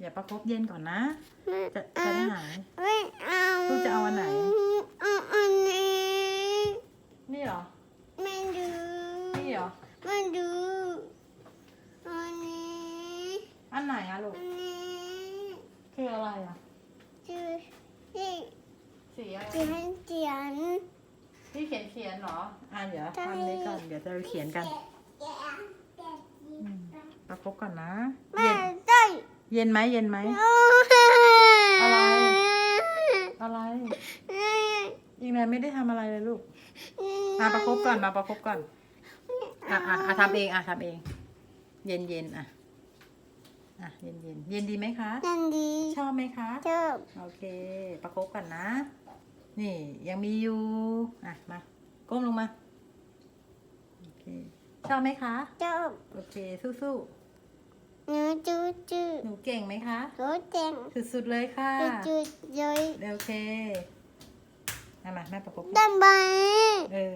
อย่าประคบเย็นก่อนนะไม่จะเอาจะได้หายไม่เอาลูกจะเอาอันไหน เอาอันนี้นี่เหรอไม่ดูนี่เหรอไม่ดูอันนี้อันไหนอะลูก อันนี้คืออะไรอะชื่อที่สีอะไรเขียนเขียนที่เขียนเขียนเหรอ อะเดี๋ยวใช่ทำนี้ก่อน เดี๋ยวจะไปเขียนกันอืมประคบก่อนนะ แม่เย็นได้ เย็นไหมเย็นไหม อะไร อะไร อีกนายไม่ได้ทำอะไรเลยลูก มาประคบก่อนมาประคบก่อน อะอะอะทำเองอะทำเอง เย็นเย็นอะ อะเย็นเย็นเย็นดีไหมคะ นั่นดีชอบไหมคะ ชอบโอเค ประคบก่อนนะ นี่ยังมีอยู่ อะมา ก้มลงมา โอเค ชอบไหมคะ ชอบ โอเค สู้ หนูจูจูๆหนูเก่งไหมคะหนูเจ๋งสุดๆเลยค่ะจูจูเลยโอเคเอามาแม่ประคบได้ไหมเออเออใบไม้